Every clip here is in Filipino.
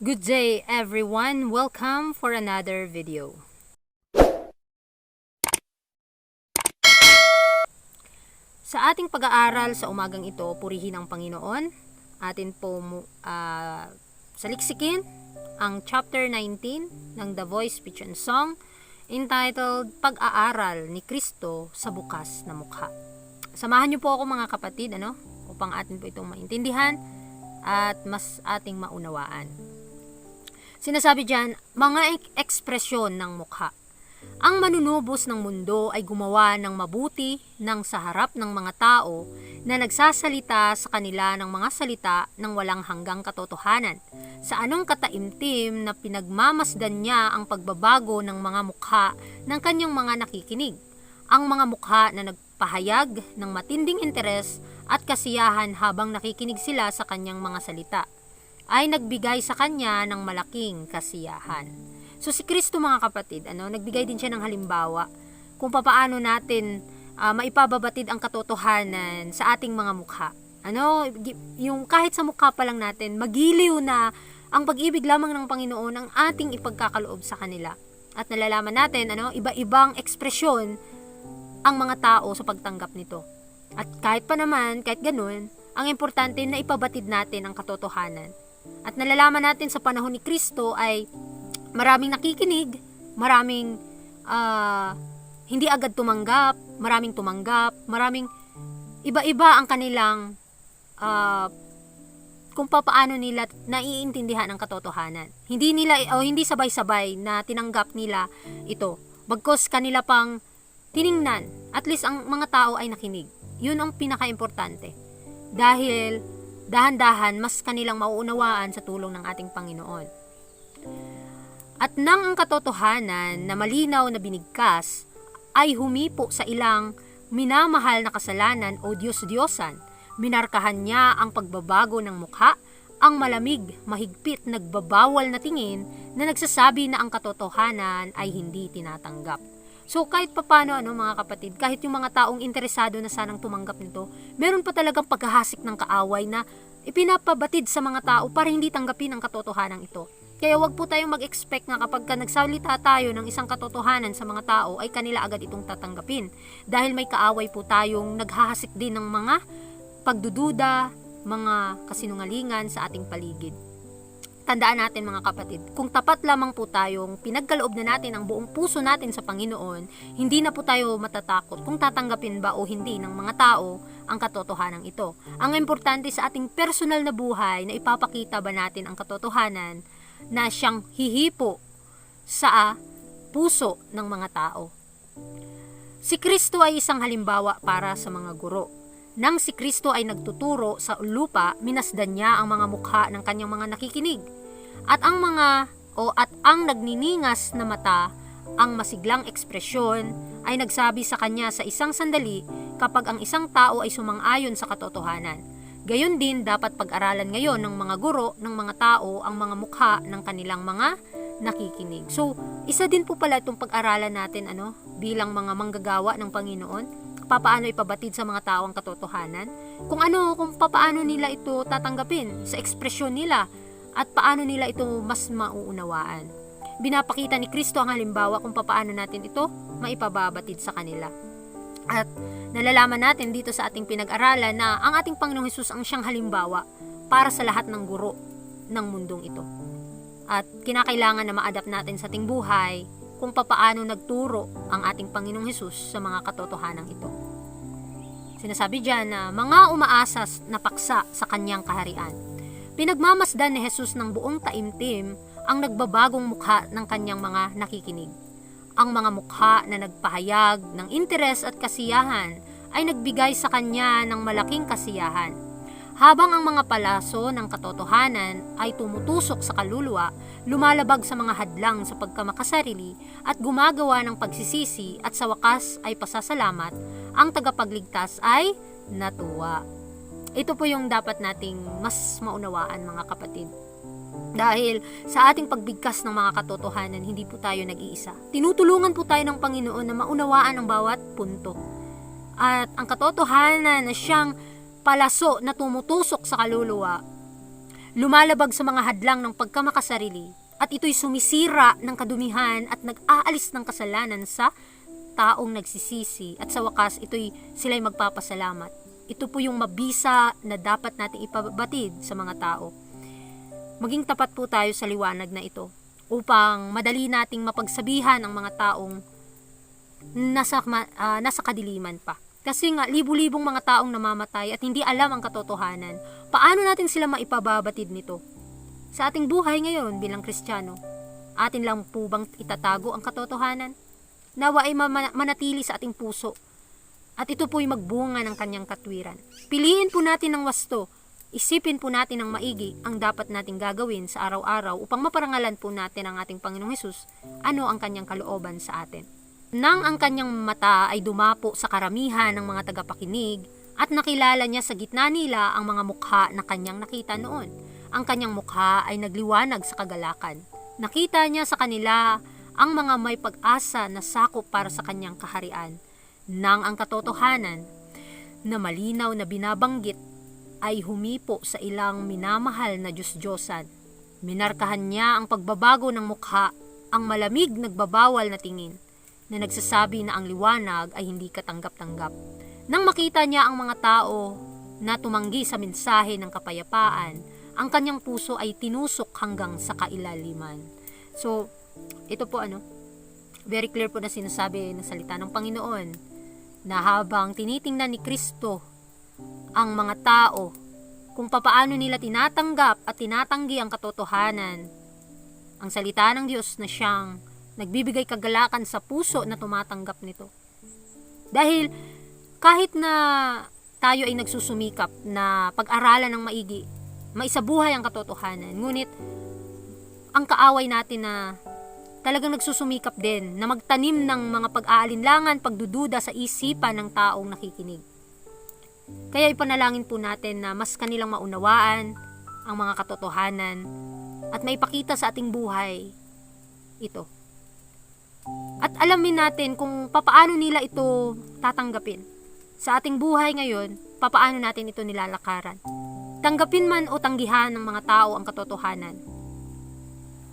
Good day everyone. Welcome for another video. Sa ating pag-aaral sa umagang ito, purihin ang Panginoon. Atin po mu- ah, saliksikin ang chapter 19 ng The Voice Speech and Song entitled Pag-aaral ni Kristo sa bukas na mukha. Samahan niyo po ako mga kapatid ano, upang atin po itong maintindihan at mas ating maunawaan. Sinasabi diyan, mga ek- ekspresyon ng mukha. Ang manunubos ng mundo ay gumawa ng mabuti ng sa harap ng mga tao na nagsasalita sa kanila ng mga salita ng walang hanggang katotohanan. Sa anong kataimtim na pinagmamasdan niya ang pagbabago ng mga mukha ng kanyang mga nakikinig. Ang mga mukha na nagpahayag ng matinding interes at kasiyahan habang nakikinig sila sa kanyang mga salita ay nagbigay sa kanya ng malaking kasiyahan. So si Kristo mga kapatid, ano, nagbigay din siya ng halimbawa kung papaano natin ah, maipababatid ang katotohanan sa ating mga mukha. Ano, yung kahit sa mukha pa lang natin, magiliw na ang pag-ibig lamang ng Panginoon ang ating ipagkakaloob sa kanila. At nalalaman natin, ano, iba-ibang ekspresyon ang mga tao sa pagtanggap nito. At kahit pa naman, kahit ganun, ang importante na ipabatid natin ang katotohanan. At nalalaman natin sa panahon ni Kristo ay maraming nakikinig, maraming ah, hindi agad tumanggap, maraming tumanggap, maraming iba-iba ang kanilang ah, kung paano nila naiintindihan ang katotohanan. Hindi nila o hindi sabay-sabay na tinanggap nila ito. Bagkos kanila pang tiningnan, at least ang mga tao ay nakinig. Yun ang pinaka-importante. Dahil dahan-dahan mas kanilang mauunawaan sa tulong ng ating Panginoon. At nang ang katotohanan na malinaw na binigkas ay humipo sa ilang minamahal na kasalanan o Diyos-Diyosan, minarkahan niya ang pagbabago ng mukha, ang malamig, mahigpit, nagbabawal na tingin na nagsasabi na ang katotohanan ay hindi tinatanggap. So kahit papano ano mga kapatid, kahit yung mga taong interesado na sanang tumanggap nito, meron pa talagang paghahasik ng kaaway na ipinapabatid sa mga tao para hindi tanggapin ang katotohanan ito. Kaya wag po tayong mag-expect na kapag ka nagsalita tayo ng isang katotohanan sa mga tao ay kanila agad itong tatanggapin. Dahil may kaaway po tayong naghahasik din ng mga pagdududa, mga kasinungalingan sa ating paligid. Tandaan natin mga kapatid, kung tapat lamang po tayong pinagkaloob na natin ang buong puso natin sa Panginoon, hindi na po tayo matatakot kung tatanggapin ba o hindi ng mga tao ang katotohanan ito. Ang importante sa ating personal na buhay na ipapakita ba natin ang katotohanan na siyang hihipo sa puso ng mga tao. Si Kristo ay isang halimbawa para sa mga guro. Nang si Kristo ay nagtuturo sa lupa, minasdan niya ang mga mukha ng kanyang mga nakikinig. At ang mga o at ang nagniningas na mata, ang masiglang ekspresyon ay nagsabi sa kanya sa isang sandali kapag ang isang tao ay sumang-ayon sa katotohanan. Gayon din dapat pag-aralan ngayon ng mga guro ng mga tao ang mga mukha ng kanilang mga nakikinig. So, isa din po pala itong pag-aralan natin ano, bilang mga manggagawa ng Panginoon papaano ipabatid sa mga tao ang katotohanan, kung ano, kung papaano nila ito tatanggapin sa ekspresyon nila at paano nila ito mas mauunawaan. Binapakita ni Kristo ang halimbawa kung papaano natin ito maipababatid sa kanila. At nalalaman natin dito sa ating pinag-aralan na ang ating Panginoong Hesus ang siyang halimbawa para sa lahat ng guro ng mundong ito. At kinakailangan na ma-adapt natin sa ating buhay kung papaano nagturo ang ating Panginoong Hesus sa mga katotohanan ito. Sinasabi diyan na mga umaasas na paksa sa kanyang kaharian. Pinagmamasdan ni Jesus ng buong taimtim ang nagbabagong mukha ng kanyang mga nakikinig. Ang mga mukha na nagpahayag ng interes at kasiyahan ay nagbigay sa kanya ng malaking kasiyahan. Habang ang mga palaso ng katotohanan ay tumutusok sa kaluluwa, lumalabag sa mga hadlang sa pagkamakasarili at gumagawa ng pagsisisi at sa wakas ay pasasalamat, ang tagapagligtas ay natuwa. Ito po yung dapat nating mas maunawaan mga kapatid. Dahil sa ating pagbigkas ng mga katotohanan, hindi po tayo nag-iisa. Tinutulungan po tayo ng Panginoon na maunawaan ang bawat punto. At ang katotohanan na siyang palaso na tumutusok sa kaluluwa lumalabag sa mga hadlang ng pagkamakasarili at ito'y sumisira ng kadumihan at nag-aalis ng kasalanan sa taong nagsisisi at sa wakas ito'y sila'y magpapasalamat. Ito po yung mabisa na dapat nating ipabatid sa mga tao. Maging tapat po tayo sa liwanag na ito upang madali nating mapagsabihan ang mga taong nasa, ah, nasa kadiliman pa. Kasi nga, libu-libong mga taong namamatay at hindi alam ang katotohanan. Paano natin sila maipababatid nito? Sa ating buhay ngayon bilang Kristiyano, atin lang po bang itatago ang katotohanan? Nawa ay manatili sa ating puso at ito po'y magbunga ng kanyang katwiran. Piliin po natin ng wasto, isipin po natin ng maigi ang dapat nating gagawin sa araw-araw upang maparangalan po natin ang ating Panginoong Hesus ano ang kanyang kalooban sa atin. Nang ang kanyang mata ay dumapo sa karamihan ng mga tagapakinig at nakilala niya sa gitna nila ang mga mukha na kanyang nakita noon. Ang kanyang mukha ay nagliwanag sa kagalakan. Nakita niya sa kanila ang mga may pag-asa na sakop para sa kanyang kaharian. Nang ang katotohanan na malinaw na binabanggit ay humipo sa ilang minamahal na Diyos-Diyosan. Minarkahan niya ang pagbabago ng mukha, ang malamig nagbabawal na tingin, na nagsasabi na ang liwanag ay hindi katanggap-tanggap. Nang makita niya ang mga tao na tumanggi sa mensahe ng kapayapaan, ang kanyang puso ay tinusok hanggang sa kailaliman. So, ito po ano, very clear po na sinasabi ng salita ng Panginoon na habang tinitingnan ni Kristo ang mga tao kung papaano nila tinatanggap at tinatanggi ang katotohanan, ang salita ng Diyos na siyang nagbibigay kagalakan sa puso na tumatanggap nito. Dahil kahit na tayo ay nagsusumikap na pag-aralan ng maigi, maisabuhay ang katotohanan, ngunit ang kaaway natin na talagang nagsusumikap din na magtanim ng mga pag-aalinlangan, pagdududa sa isipan ng taong nakikinig. Kaya ipanalangin po natin na mas kanilang maunawaan ang mga katotohanan at maipakita sa ating buhay ito. At alamin natin kung papaano nila ito tatanggapin. Sa ating buhay ngayon, papaano natin ito nilalakaran. Tanggapin man o tanggihan ng mga tao ang katotohanan.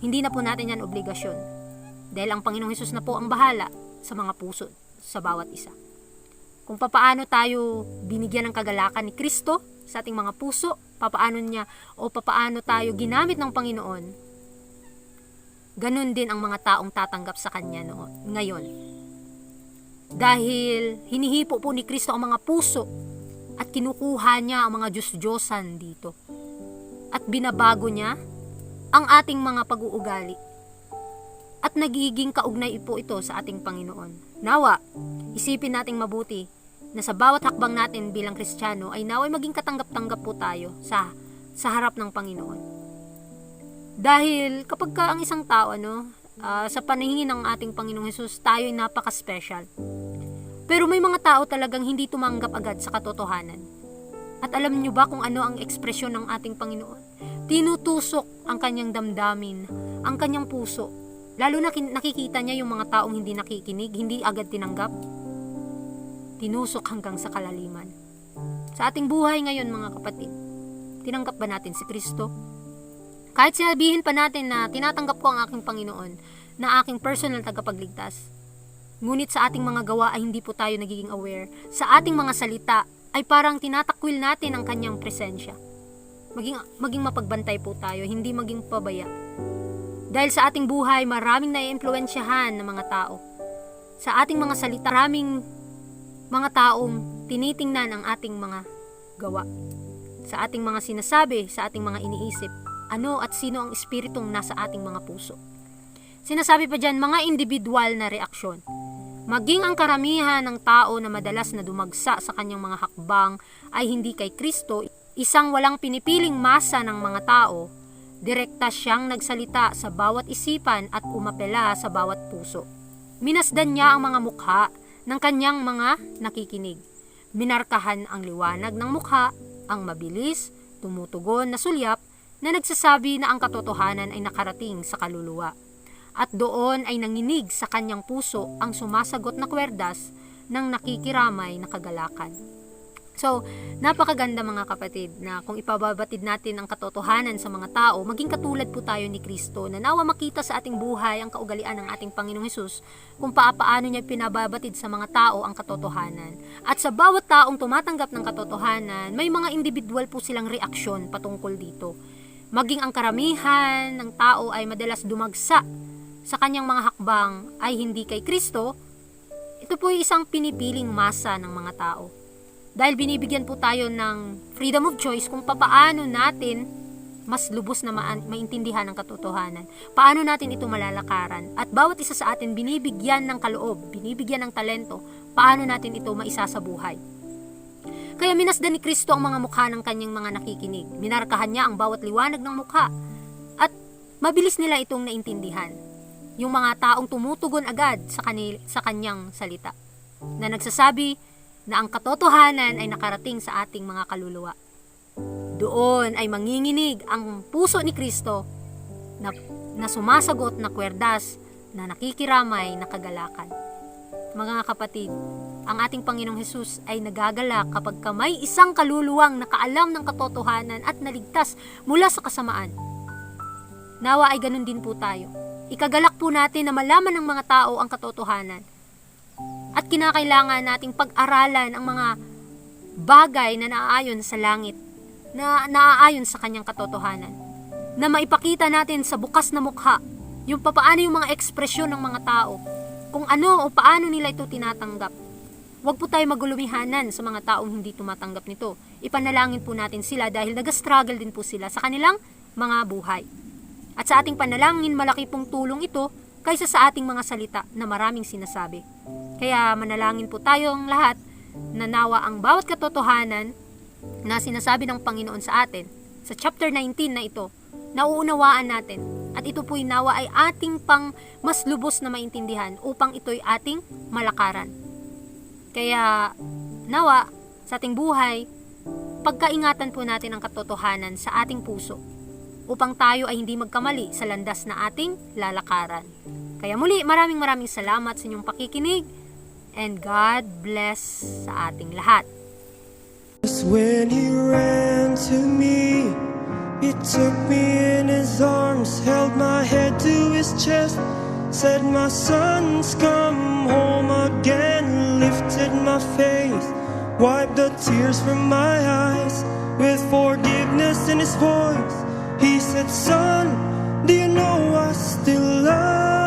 Hindi na po natin yan obligasyon. Dahil ang Panginoong Hesus na po ang bahala sa mga puso sa bawat isa. Kung papaano tayo binigyan ng kagalakan ni Kristo sa ating mga puso, papaano niya o papaano tayo ginamit ng Panginoon, ganun din ang mga taong tatanggap sa Kanya noon, ngayon. Dahil hinihipo po ni Kristo ang mga puso at kinukuha niya ang mga Diyos-Diyosan dito. At binabago niya ang ating mga pag-uugali. At nagiging kaugnay po ito sa ating Panginoon. Nawa, isipin nating mabuti na sa bawat hakbang natin bilang Kristiyano ay naway maging katanggap-tanggap po tayo sa sa harap ng Panginoon. Dahil kapag ka ang isang tao ano, ah, sa paningin ng ating Panginoong Hesus, tayo ay napaka-special. Pero may mga tao talagang hindi tumanggap agad sa katotohanan. At alam niyo ba kung ano ang ekspresyon ng ating Panginoon? Tinutusok ang kanyang damdamin, ang kanyang puso. Lalo na nakikita niya yung mga taong hindi nakikinig, hindi agad tinanggap. Tinusok hanggang sa kalaliman. Sa ating buhay ngayon mga kapatid, tinanggap ba natin si Kristo? Kahit sinabihin pa natin na tinatanggap ko ang aking Panginoon, na aking personal tagapagligtas, ngunit sa ating mga gawa ay hindi po tayo nagiging aware. Sa ating mga salita ay parang tinatakwil natin ang kanyang presensya. Maging, maging mapagbantay po tayo, hindi maging pabaya. Dahil sa ating buhay, maraming naiimpluensyahan ng mga tao. Sa ating mga salita, maraming mga taong tinitingnan ang ating mga gawa. Sa ating mga sinasabi, sa ating mga iniisip, ano at sino ang espiritong nasa ating mga puso. Sinasabi pa dyan, mga individual na reaksyon. Maging ang karamihan ng tao na madalas na dumagsa sa kanyang mga hakbang ay hindi kay Kristo, isang walang pinipiling masa ng mga tao, direkta siyang nagsalita sa bawat isipan at umapela sa bawat puso. Minasdan niya ang mga mukha ng kanyang mga nakikinig. Minarkahan ang liwanag ng mukha, ang mabilis, tumutugon na sulyap na nagsasabi na ang katotohanan ay nakarating sa kaluluwa. At doon ay nanginig sa kanyang puso ang sumasagot na kwerdas ng nakikiramay na kagalakan. So, napakaganda mga kapatid na kung ipababatid natin ang katotohanan sa mga tao, maging katulad po tayo ni Kristo na nawa makita sa ating buhay ang kaugalian ng ating Panginoong Hesus kung papaano niya pinababatid sa mga tao ang katotohanan. At sa bawat taong tumatanggap ng katotohanan, may mga individual po silang reaksyon patungkol dito. Maging ang karamihan ng tao ay madalas dumagsa sa kanyang mga hakbang ay hindi kay Kristo, ito po ay isang pinipiling masa ng mga tao. Dahil binibigyan po tayo ng freedom of choice kung papaano natin mas lubos na maan- maintindihan ang katotohanan. Paano natin ito malalakaran. At bawat isa sa atin binibigyan ng kaloob, binibigyan ng talento, paano natin ito maisa sa buhay. Kaya minasdan ni Kristo ang mga mukha ng kanyang mga nakikinig. Minarkahan niya ang bawat liwanag ng mukha. At mabilis nila itong naintindihan. Yung mga taong tumutugon agad sa, kanil, sa kanyang salita. Na nagsasabi na ang katotohanan ay nakarating sa ating mga kaluluwa. Doon ay manginginig ang puso ni Kristo na, na sumasagot na kwerdas na nakikiramay na kagalakan. Mga kapatid, ang ating Panginoong Hesus ay nagagalak kapag ka may isang kaluluwang nakaalam ng katotohanan at naligtas mula sa kasamaan. Nawa ay ganun din po tayo. Ikagalak po natin na malaman ng mga tao ang katotohanan. At kinakailangan nating pag-aralan ang mga bagay na naaayon sa langit, na naaayon sa kanyang katotohanan. Na maipakita natin sa bukas na mukha yung papaano yung mga ekspresyon ng mga tao, kung ano o paano nila ito tinatanggap. Huwag po tayo magulumihanan sa mga taong hindi tumatanggap nito. Ipanalangin po natin sila dahil nag-struggle din po sila sa kanilang mga buhay. At sa ating panalangin, malaki pong tulong ito kaysa sa ating mga salita na maraming sinasabi. Kaya manalangin po tayong lahat na nawa ang bawat katotohanan na sinasabi ng Panginoon sa atin sa chapter 19 na ito, nauunawaan natin at ito po'y nawa ay ating pang mas lubos na maintindihan upang ito'y ating malakaran. Kaya nawa sa ating buhay, pagkaingatan po natin ang katotohanan sa ating puso upang tayo ay hindi magkamali sa landas na ating lalakaran. Kaya muli, maraming maraming salamat sa inyong pakikinig and God bless sa ating lahat. Just when he ran to me, he took me in his arms, held my head to his chest, said, My son's come home again, lifted my faith, wiped the tears from my eyes, with forgiveness in his voice. He said, Son, do you know I still love